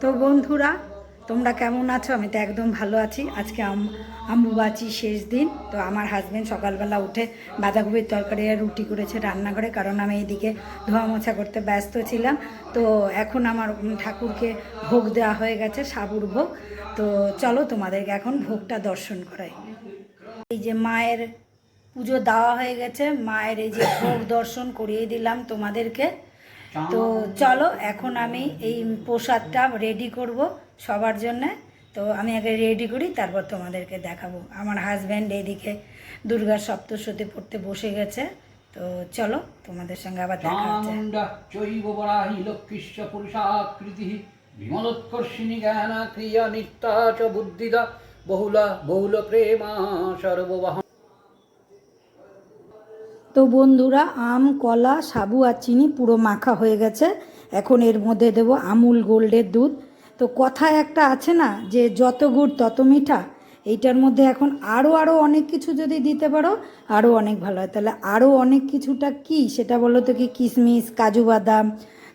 তো বন্ধুরা, তোমরা কেমন আছো? আমি তো একদম ভালো আছি। আজকে আম- আম্বুবাচি শেষ দিন। তো আমার হাজব্যান্ড সকালবেলা উঠে বাঁধাকপির তরকারি আর রুটি করেছে রান্নাঘরে, কারণ আমি এইদিকে ধোয়া মোছা করতে ব্যস্ত ছিলাম। তো এখন আমার ঠাকুরকে ভোগ দেওয়া হয়ে গেছে, সাবুর ভোগ। তো চলো তোমাদেরকে এখন ভোগটা দর্শন করাই। এই যে মায়ের পুজো দেওয়া হয়ে গেছে, মায়ের এই যে ভোগ দর্শন করিয়ে দিলাম তোমাদেরকে। তো চলো, এখন আমি এই প্রসাদটা রেডি করব সবার জন্যে। তো আমি আগে রেডি করি, তারপর তোমাদেরকে দেখাবো। আমার হাজব্যান্ড এইদিকে দুর্গা সপ্তশতী পড়তে বসে গেছে। তো চলো, তোমাদের সঙ্গে আবার দেখা বিমলোৎকর্ষিণী জ্ঞান ক্রিয়া নিত্যা চ বুদ্ধিদা বহুলা বহুল প্রেমা সর্ববাহ। তো বন্ধুরা, আম, কলা, সাবু আর চিনি পুরো মাখা হয়ে গেছে। এখন এর মধ্যে দেব আমুল গোল্ডের দুধ। তো কথায় একটা আছে না, যে যত গুড় তত মিঠা। এইটার মধ্যে এখন আরও আরও অনেক কিছু যদি দিতে পারো আরও অনেক ভালো হয়। তাহলে আরও অনেক কিছুটা কি? সেটা বলো তো কি? কিশমিশ কাজু বাদাম,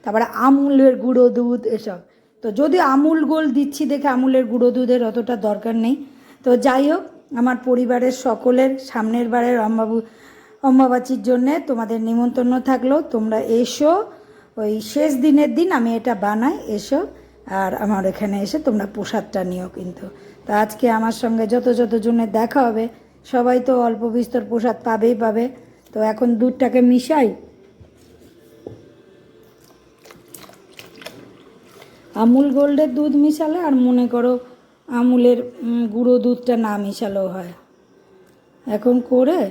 তারপরে আমুলের গুঁড়ো দুধ, এসব। তো যদি আমুল গোল দিচ্ছি দেখে আমুলের গুঁড়ো দুধের অতটা দরকার নেই। তো যাই হোক, আমার পরিবারের সকলের, সামনের বারের অম্বাবু অম্বাবাচির জন্যে তোমাদের নিমন্ত্রণ থাকল। তোমরা এসো। ওই শেষ দিনের দিন আমি এটা বানাই, এসো। আর আমার এখানে এসে তোমরা প্রসাদটা নিও কিন্তু। তো আজকে আমার সঙ্গে যত যত জনের দেখা হবে, সবাই তো অল্প বিস্তর প্রসাদ পাবেই পাবে। তো এখন দুধটাকে মিশাই। আমুল গোল্ডের দুধ মিশালে আর মনে করো আমুলের গুঁড়ো দুধটা না মিশালেও হয়। এখন করে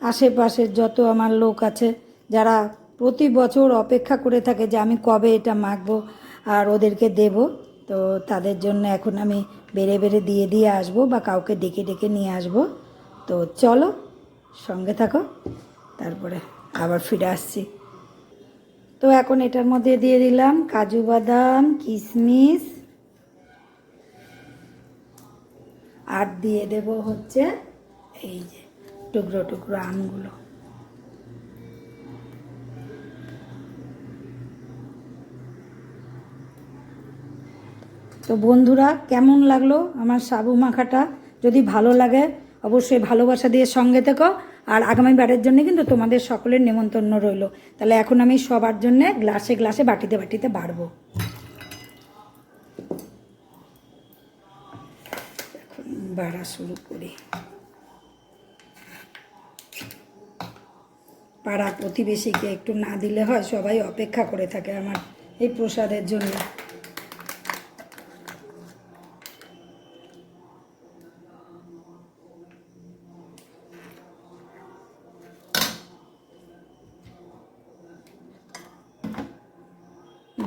আশেপাশের যত আমার লোক আছে, যারা প্রতি বছর অপেক্ষা করে থাকে যে আমি কবে এটা মাখবো আর ওদেরকে দেব, তো তাদের জন্য এখন আমি বেড়ে বেড়ে দিয়ে দিয়ে আসব বা কাউকে ডেকে ডেকে নিয়ে আসব। তো চলো, সঙ্গে থাকো, তারপরে আবার ফিরে আসছি। তো এখন এটার মধ্যে দিয়ে দিলাম কাজু বাদাম, কিশমিশ। আর দিয়ে দেব হচ্ছে এই যে টুকরো টুকরো আমগুলো। তো বন্ধুরা, কেমন লাগল আমার সাবু মাখাটা? যদি ভালো লাগে, অবশ্যই ভালোবাসা দিয়ে সঙ্গে থেকো। আর আগামী বারের জন্য কিন্তু তোমাদের সকলের নেমন্তন্ন রইল। তাহলে এখন আমি সবার জন্য গ্লাসে গ্লাসে বাটিতে বাটিতে বাড়বো। এখন বাড়া শুরু করি। পাড়া প্রতিবেশীকে একটু না দিলে হয়, সবাই অপেক্ষা করে থাকে আমার এই প্রসাদের জন্য।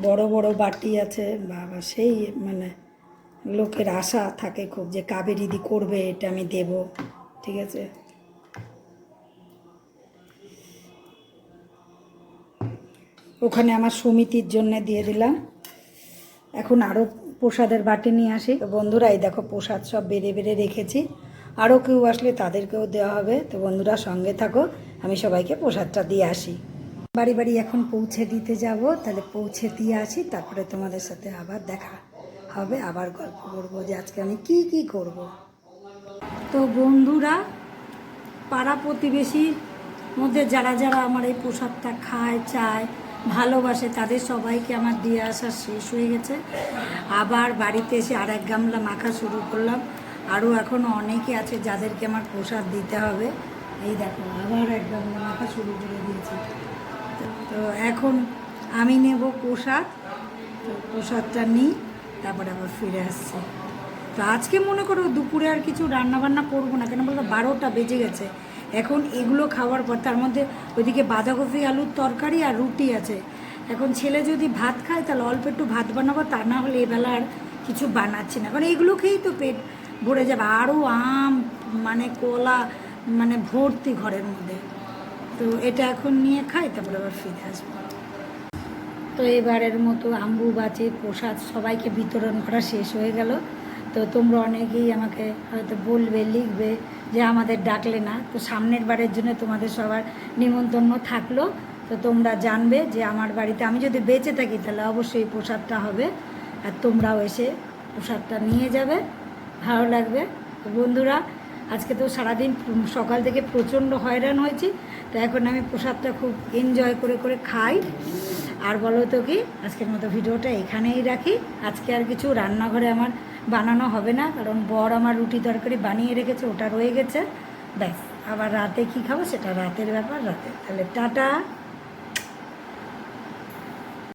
বড় বড় বাটি আছে, বাবা সেই মানে লোকের আশা থাকে খুব যে কাবেরিদি করবে, এটা আমি দেব, ঠিক আছে? ওখানে আমার সমিতির জন্য দিয়ে দিলাম। এখন আরও প্রসাদের বাটি নিয়ে আসি। বন্ধুরা, এই দেখো প্রসাদ সব বেড়ে বেড়ে রেখেছি। আরও কেউ আসলে তাদেরকেও দেওয়া হবে। তো বন্ধুরা, সঙ্গে থাকো, আমি সবাইকে প্রসাদটা দিয়ে আসি। বাড়ি বাড়ি এখন পৌঁছে দিতে যাব। তাহলে পৌঁছে দিয়ে আসি, তারপরে তোমাদের সাথে আবার দেখা হবে, আবার গল্প করব যে আজকে আমি কি কি করব। তো বন্ধুরা, পাড়া প্রতিবেশীর মধ্যে যারা যারা আমার এই প্রসাদটা খায়, চায় ভালোবাসে, তাদের সবাইকে আমার দিয়ে আসা শেষ হয়ে গেছে। আবার বাড়িতে এসে আর এক গামলা মাখা শুরু করলাম। আরও এখনও অনেকে আছে যাদেরকে আমার প্রসাদ দিতে হবে। এই দেখো, আবার এক গামলা মাখা শুরু করে দিয়েছি। তো- এখন আমি নেব প্রসাদ। তো প্রসাদটা নিই, তারপরে আবার ফিরে আসছি। তো আজকে মনে করো দুপুরে আর কিছু রান্না বান্না করব না, কেন বলতো বারোটা বেজে গেছে। এখন এগুলো খাওয়ার পর তার মধ্যে ওইদিকে বাঁধাকপি, আলুর তরকারি আর রুটি আছে। এখন ছেলে যদি ভাত খায়, তাহলে অল্প একটু ভাত বানাবো, তা না হলে এবেলা আর কিছু বানাচ্ছি না। কারণ এগুলো খেয়েই তো পেট ভরে যাবে। আরও আম মানে কলা মানে ভর্তি ঘরের মধ্যে। তো এটা এখন নিয়ে খাই, তারপরে আবার ফিরে আসব। তো এবারের মতো আম্বু, বাচে, প্রসাদ সবাইকে বিতরণ করা শেষ হয়ে গেল। তো তোমরা অনেকেই আমাকে হয়তো বলবে, লিখবে যে আমাদের ডাকলে না। তো সামনের বারের জন্য তোমাদের সবার নিমন্ত্রণ থাকল। তো তোমরা জানবে যে আমার বাড়িতে আমি যদি বেঁচে থাকি তাহলে অবশ্যই প্রসাদটা হবে। আর তোমরাও এসে প্রসাদটা নিয়ে যাবে। ভালো লাগবে। তো বন্ধুরা, আজকে তো সারাদিন সকাল থেকে প্রচণ্ড হয়রান হয়েছি। তো এখন আমি প্রসাদটা খুব এনজয় করে করে খাই। আর বলো তো কি, আজকের মতো ভিডিওটা এখানেই রাখি। আজকে আর কিছু রান্নাঘরে আমার বানানো হবে না, কারণ বর আমার রুটি তরকারি বানিয়ে রেখেছে, ওটা রয়ে গেছে। ব্যাস, আবার রাতে কি খাব সেটা রাতের ব্যাপার, রাতে। তাহলে টাটা।